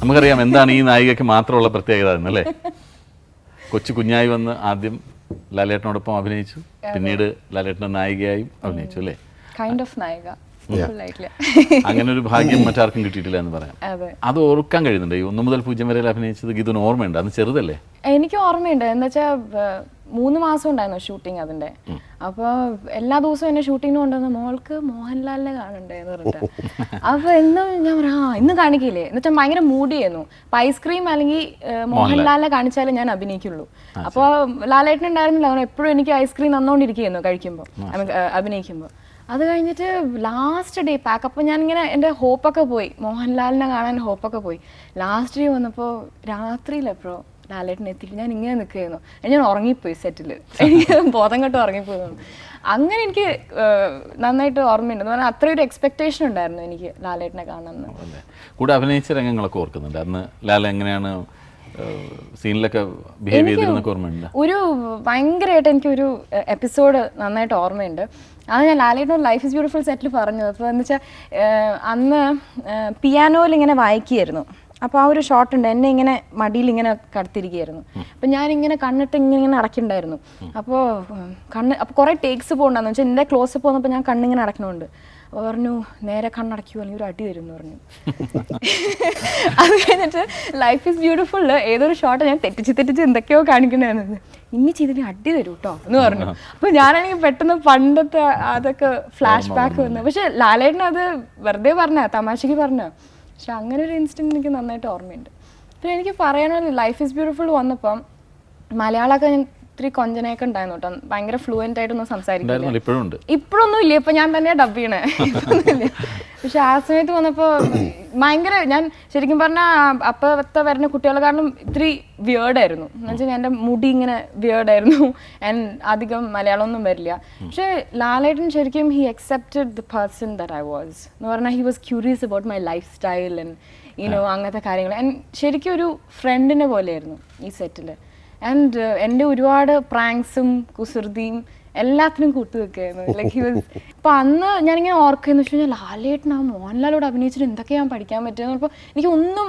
നമുക്കറിയാം എന്താണ് ഈ നായികയ്ക്ക് മാത്രമുള്ള പ്രത്യേകത എന്നല്ലേ? കൊച്ചു കുഞ്ഞായി വന്ന് ആദ്യം ലാലേട്ടനോടൊപ്പം അഭിനയിച്ചു. പിന്നീട് ലാലേട്ടൻ നായികയായും അഭിനയിച്ചു അല്ലേ? കൈൻഡ് ഓഫ് നായിക. അങ്ങനെ ഒരു ഭാഗ്യം മറ്റാർക്കും കിട്ടിയിട്ടില്ല എന്ന് പറയാം. അത്. ഓർക്കാൻ കഴിയുന്നുണ്ട്? ഒന്നു മുതൽ പൂജ്യം വരെ അഭിനയിച്ചത്? ഗീതുന് ഓർമ്മയുണ്ട്? അന്ന് ചെറുതല്ലേ? എനിക്ക് ഓർമ്മയുണ്ട്. എന്താ വെച്ചാൽ മൂന്ന് മാസം ഉണ്ടായിരുന്നു ഷൂട്ടിംഗ് അതിന്റെ അപ്പോൾ എല്ലാ ദിവസവും എന്നെ ഷൂട്ടിങ്ങിന് കൊണ്ടുവന്ന മോൾക്ക് മോഹൻലാലിനെ കാണണ്ടേ എന്ന് പറഞ്ഞിട്ട് അപ്പൊ എന്നും ഞാൻ പറയാം ആ ഇന്ന് കാണിക്കില്ലേ? എന്ന് വെച്ചാൽ ഭയങ്കര മൂടിയായിരുന്നു അപ്പൊ ഐസ്ക്രീം അല്ലെങ്കിൽ മോഹൻലാലിനെ കാണിച്ചാലേ ഞാൻ അഭിനയിക്കുള്ളൂ. അപ്പോൾ ലാലേട്ടൻ ഉണ്ടായിരുന്നില്ല. എപ്പോഴും എനിക്ക് ഐസ്ക്രീം നന്നോണ്ടിരിക്കുന്നു കഴിക്കുമ്പോൾ അഭിനയിക്കുമ്പോൾ അത് കഴിഞ്ഞിട്ട് ലാസ്റ്റ് ഡേ പാക്ക് അപ്പോൾ ഞാനിങ്ങനെ എന്റെ ഹോപ്പൊക്കെ പോയി. മോഹൻലാലിനെ കാണാൻ ഹോപ്പൊക്കെ പോയി. ലാസ്റ്റ് ഡേ വന്നപ്പോൾ രാത്രിയിൽ എപ്പോഴോ ലാലേട്ടൻ എത്തിയിട്ട് ഞാൻ ഇങ്ങനെ നിൽക്കുകയായിരുന്നു. ഞാൻ ഉറങ്ങിപ്പോയി സെറ്റിൽ എനിക്ക് ബോധം കെട്ട് ഉറങ്ങിപ്പോയി. അങ്ങനെ എനിക്ക് നന്നായിട്ട് ഓർമ്മയുണ്ട്. പറഞ്ഞാൽ അത്രയൊരു എക്സ്പെക്ടേഷൻ ഉണ്ടായിരുന്നു എനിക്ക് ലാലേട്ടനെ കാണാമെന്ന് അല്ലേ കൂടെ അഭിനയിച്ച രംഗങ്ങളൊക്കെ ഓർക്കുന്നുണ്ട്. അന്ന് ലാൽ എങ്ങനെയാണ് സീനിലൊക്കെ ബിഹേവ് ചെയ്തിരുന്നൊക്കെ ഓർമ്മയുണ്ട്? ഒരു ഭയങ്കരമായിട്ട് എനിക്കൊരു എപ്പിസോഡ് നന്നായിട്ട് ഓർമ്മയുണ്ട്. അത് ഞാൻ ലാലേട്ടൻ ലൈഫ് ഇസ് ബ്യൂട്ടിഫുൾ സെറ്റിൽ പറഞ്ഞു അപ്പോൾ എന്ന് വെച്ചാൽ അന്ന് പിയാനോയിൽ ഇങ്ങനെ വായിക്കുകയായിരുന്നു. അപ്പോൾ ആ ഒരു ഷോട്ട് ഉണ്ട്. എന്നെ ഇങ്ങനെ മടിയിൽ ഇങ്ങനെ കടത്തിരിക്കുകയായിരുന്നു ഞാൻ ഇങ്ങനെ കണ്ണിട്ട് ഇങ്ങനെ ഇങ്ങനെ അടയ്ക്കുന്നുണ്ടായിരുന്നു അപ്പോൾ കണ്ണ് അപ്പോൾ കുറേ ടേക്സ് പോകണ്ടെന്ന് വെച്ചാൽ എന്റെ ക്ലോസപ്പ് വന്നപ്പോൾ ഞാൻ കണ്ണിങ്ങനെ അടയ്ക്കണമുണ്ട് അപ്പോൾ പറഞ്ഞു നേരെ കണ്ണടയ്ക്കൂ അല്ലെങ്കിൽ ഒരു അടി തരും എന്ന് പറഞ്ഞു. അത് കഴിഞ്ഞിട്ട് ലൈഫ് ഈസ് ബ്യൂട്ടിഫുൾ ഏതൊരു ഷോട്ട് ഞാൻ തെറ്റിച്ച് തെറ്റിച്ച് എന്തൊക്കെയോ കാണിക്കണ്ടായിരുന്നു ഇനി ചെയ്തിട്ട് അടി തരൂ കേട്ടോ എന്ന് പറഞ്ഞു. അപ്പൊ ഞാനാണെങ്കിൽ പെട്ടെന്ന് പണ്ടത്തെ അതൊക്കെ ഫ്ലാഷ് ബാക്ക് വന്നു. പക്ഷെ ലാലേട്ടൻ അത് വെറുതെ പറഞ്ഞ തമാശക്ക് പറഞ്ഞ. പക്ഷെ അങ്ങനെ ഒരു ഇൻസിഡന്റ് എനിക്ക് നന്നായിട്ട് ഓർമ്മയുണ്ട്. പിന്നെ എനിക്ക് പറയാനുള്ള ലൈഫ് ഈസ് ബ്യൂട്ടിഫുൾ വന്നപ്പം മലയാളമൊക്കെ ഞാൻ ഇത്തിരി കൊഞ്ചനയൊക്കെ ഉണ്ടായിരുന്നു കേട്ടോ. ഭയങ്കര ഫ്ലുവന്റ് ആയിട്ടൊന്നും ഉണ്ട്. ഇപ്പോഴൊന്നും ഇല്ല ഇപ്പൊ ഞാൻ തന്നെയാണ് ഡബ് ചെയ്യണേ. ഇപ്പൊന്നുമില്ല. പക്ഷെ ആ സമയത്ത് വന്നപ്പോ ഭയങ്കര ഞാൻ ശരിക്കും പറഞ്ഞാൽ അപ്പത്തെ വരുന്ന കുട്ടികളെക്കാളും ഇത്തിരി വിയേർഡായിരുന്നു എന്നുവെച്ചാൽ എന്റെ മുടി ഇങ്ങനെ വിയേർഡായിരുന്നു ആൻഡ് അധികം മലയാളമൊന്നും വരില്ല. പക്ഷേ ലാലേട്ടൻ ശരിക്കും he accepted the person that I was എന്ന് പറഞ്ഞാൽ he was curious about my life style and you know അങ്ങനത്തെ കാര്യങ്ങൾ. ആൻഡ് ശരിക്കും ഒരു ഫ്രണ്ടിനെ പോലെയായിരുന്നു ഈ സെറ്റിൽ ആൻഡ് എന്റെ ഒരുപാട് പ്രാങ്ക്സും കുസൃതിയും എല്ലാത്തിനും കൂട്ടു വെക്കായിരുന്നു ലൈക്ക് ഹി വാസ് അപ്പൊ അന്ന് ഞാനിങ്ങനെ ഓർക്കുന്നു വെച്ച് കഴിഞ്ഞാൽ ലാലേട്ടൻ ആ മോഹൻലാലോട് അഭിനയിച്ചിട്ട് എന്തൊക്കെയാണ് ഞാൻ പഠിക്കാൻ പറ്റുക അപ്പോൾ എനിക്ക് ഒന്നും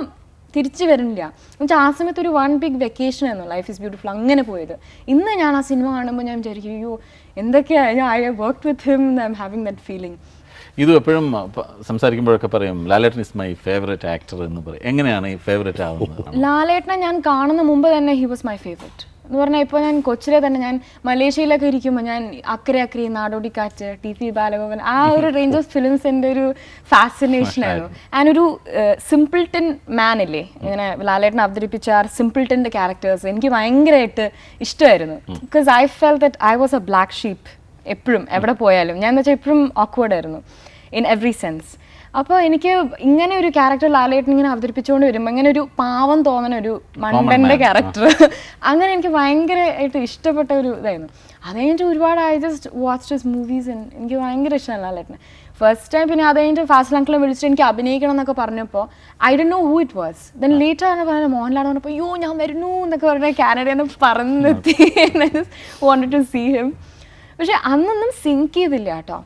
തിരിച്ചു വരുന്നില്ല. എന്നുവെച്ചാൽ ആ സമയത്ത് ഒരു വൺ ബിഗ് വെക്കേഷൻ ആയിരുന്നു. ലൈഫ് ഇസ് ബ്യൂട്ടിഫുൾ അങ്ങനെ പോയത്. ഇന്ന് ഞാൻ ആ സിനിമ കാണുമ്പോൾ ഞാൻ വിചാരിക്കും അയ്യോ എന്തൊക്കെയാണ് I work with him I am having that feeling ഇത് എപ്പോഴും സംസാരിക്കുമ്പോഴൊക്കെ പറയും Lalettan is my favourite actor എന്ന് പറയും. എങ്ങനെയാണ് ഈ ഫേവറേറ്റ് ആവുന്നത്? ലാലേട്ടനെ ഞാൻ കാണുന്ന മുമ്പ് തന്നെ ഹി വാസ് മൈ ഫേവറേറ്റ് എന്ന് പറഞ്ഞാൽ ഇപ്പോൾ ഞാൻ കൊച്ചിലെ തന്നെ ഞാൻ മലേഷ്യയിലൊക്കെ ഇരിക്കുമ്പോൾ ഞാൻ അക്കരെ അക്കരെ നാടോടിക്കാറ്റ് ടി പി ബാലഗോപൻ ആ ഒരു റേഞ്ച് ഓഫ് ഫിലിംസ് എന്റെ ഒരു ഫാസിനേഷൻ ആയിരുന്നു. ആൻഡ് ഒരു സിംപിൾട്ടൺ മാൻ ഇല്ലേ? ഇങ്ങനെ ലാലേട്ടൻ അവതരിപ്പിച്ച ആ സിംപിൾട്ടന്റെ ക്യാരക്ടേഴ്സ് എനിക്ക് ഭയങ്കരമായിട്ട് ഇഷ്ടമായിരുന്നു. Because I felt that I was a black sheep എപ്പോഴും എവിടെ പോയാലും. ഞാൻ എന്ന് വെച്ചാൽ എപ്പോഴും ഓക്വേർഡ് ആയിരുന്നു. ഇൻ എവറി സെൻസ് അപ്പോൾ എനിക്ക് ഇങ്ങനെ ഒരു ക്യാരക്ടർ ലാലേട്ടൻ ഇങ്ങനെ അവതരിപ്പിച്ചുകൊണ്ട് വരുമ്പോൾ ഇങ്ങനെ ഒരു പാവം തോന്നുന്ന ഒരു മണ്ടന്റെ ക്യാരക്ടർ അങ്ങനെ എനിക്ക് ഭയങ്കരമായിട്ട് ഇഷ്ടപ്പെട്ട ഒരു ഇതായിരുന്നു. അത് കഴിഞ്ഞിട്ട് ഒരുപാട് I just watch this movies എനിക്ക് ഭയങ്കര ഇഷ്ടമാണ് ലാലേട്ടനെ. ഫസ്റ്റ് ടൈം പിന്നെ അത് കഴിഞ്ഞിട്ട് ഫാസ്റ്റ് അങ്കിളെ വിളിച്ചിട്ട് എനിക്ക് അഭിനയിക്കണം എന്നൊക്കെ പറഞ്ഞപ്പോൾ I Dr know who it was then later ആണ് പറഞ്ഞത് മോഹൻലാൽ പറഞ്ഞപ്പോൾ അയ്യോ ഞാൻ വരുന്നു എന്നൊക്കെ പറഞ്ഞ കാനഡയിൽ നിന്ന് പറഞ്ഞെത്തി വോണ്ടഡ് ടു സീ ഹിം പക്ഷെ അന്നൊന്നും സിങ്ക് ചെയ്തില്ല കേട്ടോ.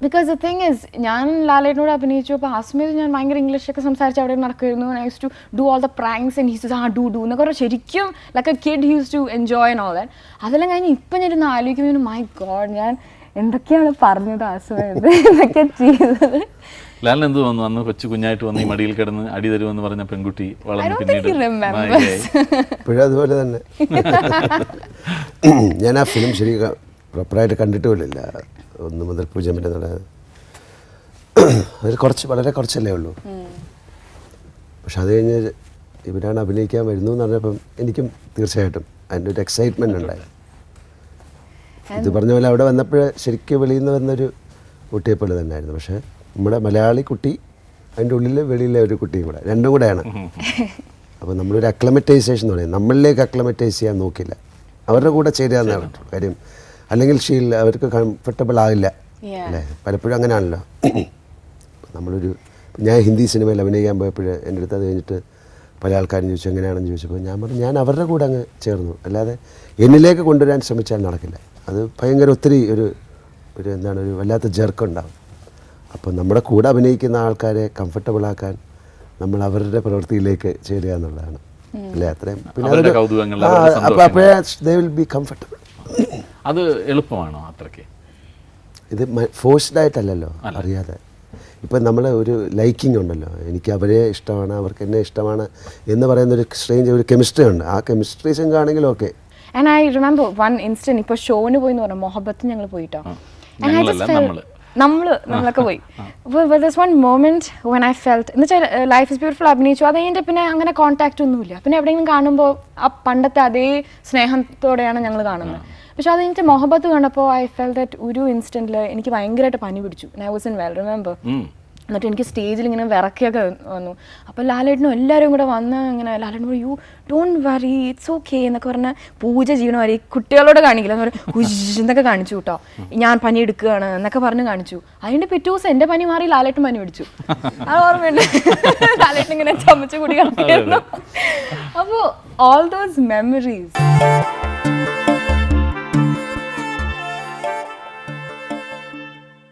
ബിക്കോസ് ദ തിങ് ഇസ് ഞാൻ ലാലേട്ടനോട് അഭിനയിച്ചു അപ്പോൾ ആ സമയത്ത് ഞാൻ ഭയങ്കര ഇംഗ്ലീഷൊക്കെ സംസാരിച്ച് അവിടെ നടക്കുമായിരുന്നു I used to do all the pranks and he's ആ ഡു ഡു എന്നൊക്കെ പറഞ്ഞാൽ ശരിക്കും like a kid he's to enjoy and all that അതെല്ലാം കഴിഞ്ഞ് ഇപ്പം ഞാൻ ഇരുന്ന് ആലോചിക്കുമ്പോൾ മൈ ഗോഡ് ഞാൻ എന്തൊക്കെയാണ് പറഞ്ഞത് ആ സമയത്ത് എന്തൊക്കെ ചെയ്തത്? ലാലിന് എന്ത് തോന്നുന്നു അന്ന് കൊച്ചു കുഞ്ഞായിട്ട് വന്ന് ഈ മടിയിൽ കിടന്ന് അടി തരുമെന്ന് പറഞ്ഞ പെൺകുട്ടി വളർന്നു പിന്നീട് ഇപ്പോഴും അതുപോലെ തന്നെ. ഞാൻ ആ ഫിലിം ശരി പ്രോപ്പറായിട്ട് കണ്ടിട്ടുമില്ല. ഒന്ന് മുതൽ പൂജ്യം വരെ അതിൽ കുറച്ച് വളരെ കുറച്ചല്ലേ ഉള്ളൂ. പക്ഷെ അത് കഴിഞ്ഞ് ഇവരാണ് അഭിനയിക്കാൻ വരുന്നു എന്ന് പറഞ്ഞപ്പം എനിക്കും തീർച്ചയായിട്ടും അതിന്റെ ഒരു എക്സൈറ്റ്മെന്റ് ഉണ്ടായി. ഇത് പറഞ്ഞ പോലെ അവിടെ വന്നപ്പോൾ ശരിക്കും വെളിയിൽ വന്നൊരു കുട്ടിയെ പോലെ തന്നെയായിരുന്നു. പക്ഷേ നമ്മുടെ മലയാളി കുട്ടി അതിന്റെ ഉള്ളിൽ വെളിയിലെ ഒരു കുട്ടിയും കൂടെ രണ്ടും കൂടെയാണ്. അപ്പോൾ നമ്മളൊരു അക്ലമറ്റൈസേഷൻ എന്ന് പറയുന്നത് നമ്മളിലേക്ക് അക്ലമറ്റൈസ് ചെയ്യാൻ നോക്കില്ല. അവരുടെ കൂടെ ചേരുകയെന്നാണ് കാര്യം അല്ലെങ്കിൽ ഷീൽ അവർക്ക് കംഫർട്ടബിൾ ആകില്ല. അല്ലേ? പലപ്പോഴും അങ്ങനെയാണല്ലോ. നമ്മളൊരു ഞാൻ ഹിന്ദി സിനിമയിൽ അഭിനയിക്കാൻ പോയപ്പോൾ എന്റെ അടുത്ത് അത് കഴിഞ്ഞിട്ട് പല ആൾക്കാരും ചോദിച്ചു എങ്ങനെയാണെന്ന്? ചോദിച്ചപ്പോൾ ഞാൻ പറഞ്ഞു ഞാൻ അവരുടെ കൂടെ അങ്ങ് ചേർന്നു. അല്ലാതെ എന്നിലേക്ക് കൊണ്ടുവരാൻ ശ്രമിച്ചാൽ നടക്കില്ല. അത് ഭയങ്കര ഒത്തിരി ഒരു ഒരു എന്താണ് ഒരു വല്ലാത്ത ജെർക്ക് ഉണ്ടാവും അപ്പോൾ നമ്മുടെ കൂടെ അഭിനയിക്കുന്ന ആൾക്കാരെ കംഫർട്ടബിൾ ആക്കാൻ നമ്മൾ അവരുടെ പ്രവൃത്തിയിലേക്ക് ചേരുക എന്നുള്ളതാണ്. അല്ലേ? അത്രയും. പിന്നെ അപ്പോഴേ ദേ വിൽ ബി കംഫർട്ടബിൾ അത് എളുപ്പമാണോ അത്രയ്ക്ക്? ഇത് ഫോഴ്സ്ഡ് ആയിട്ടല്ലല്ലോ അറിയാതെ. ഇപ്പം നമ്മൾ ഒരു ലൈക്കിംഗ് ഉണ്ടല്ലോ. എനിക്ക് അവരെ ഇഷ്ടമാണ് അവർക്ക് എന്നെ ഇഷ്ടമാണ് എന്ന് പറയുന്ന ഒരു സ്ട്രേഞ്ച് ഒരു കെമിസ്ട്രി ഉണ്ട്. ആ കെമിസ്ട്രി സിങ്ക് ആണെങ്കിൽ okay and I remember one instant ഇപ്പോൾ ഷോന് പോയി എന്ന് പറഞ്ഞു മൊഹബത്ത് ഞങ്ങൾ പോയിട്ടോ. നമ്മൾ നമ്മളൊക്കെ പോയി. This one moment when I felt എന്ന് വെച്ചാൽ ലൈഫ് ഇസ് ബ്യൂട്ടിഫുൾ അഭിനയിച്ചു. അത് കഴിഞ്ഞിട്ട് പിന്നെ അങ്ങനെ കോൺടാക്റ്റ് ഒന്നുമില്ല. പിന്നെ എവിടെയെങ്കിലും കാണുമ്പോൾ ആ പണ്ടത്തെ അതേ സ്നേഹത്തോടെയാണ് ഞങ്ങൾ കാണുന്നത്. പക്ഷെ അത് കഴിഞ്ഞിട്ട് മൊഹബത്ത് കണ്ടപ്പോൾ ഐ ഫെൽ ദറ്റ് ഒരു ഇൻസ്റ്റന്റിൽ എനിക്ക് ഭയങ്കരമായിട്ട് പനി പിടിച്ചു. I was in well remember. എന്നിട്ട് എനിക്ക് സ്റ്റേജിൽ ഇങ്ങനെ വിറക്കിയൊക്കെ വന്നു. അപ്പോൾ ലാലേട്ടനും എല്ലാവരും കൂടെ വന്ന് ഇങ്ങനെ Lalettan you don't worry it's okay എന്നൊക്കെ പറഞ്ഞ പൂജ ചെയ്യണ വരെ കുട്ടികളോട് കാണിക്കില്ല. എന്ന് പറയും എന്നൊക്കെ കാണിച്ചു കേട്ടോ. ഞാൻ പനി എടുക്കുകയാണ് എന്നൊക്കെ പറഞ്ഞ് കാണിച്ചു. അതിന്റെ പിറ്റേ ദിവസം എന്റെ പനി മാറി ലാലേട്ടൻ പനി പിടിച്ചു അത് ഓർമ്മയുണ്ട്. ലാലേട്ടൻ ഇങ്ങനെ ചമച്ച് കൂടി കിടക്കുന്നു. അപ്പോൾ ഓൾ ദോസ് മെമ്മറീസ്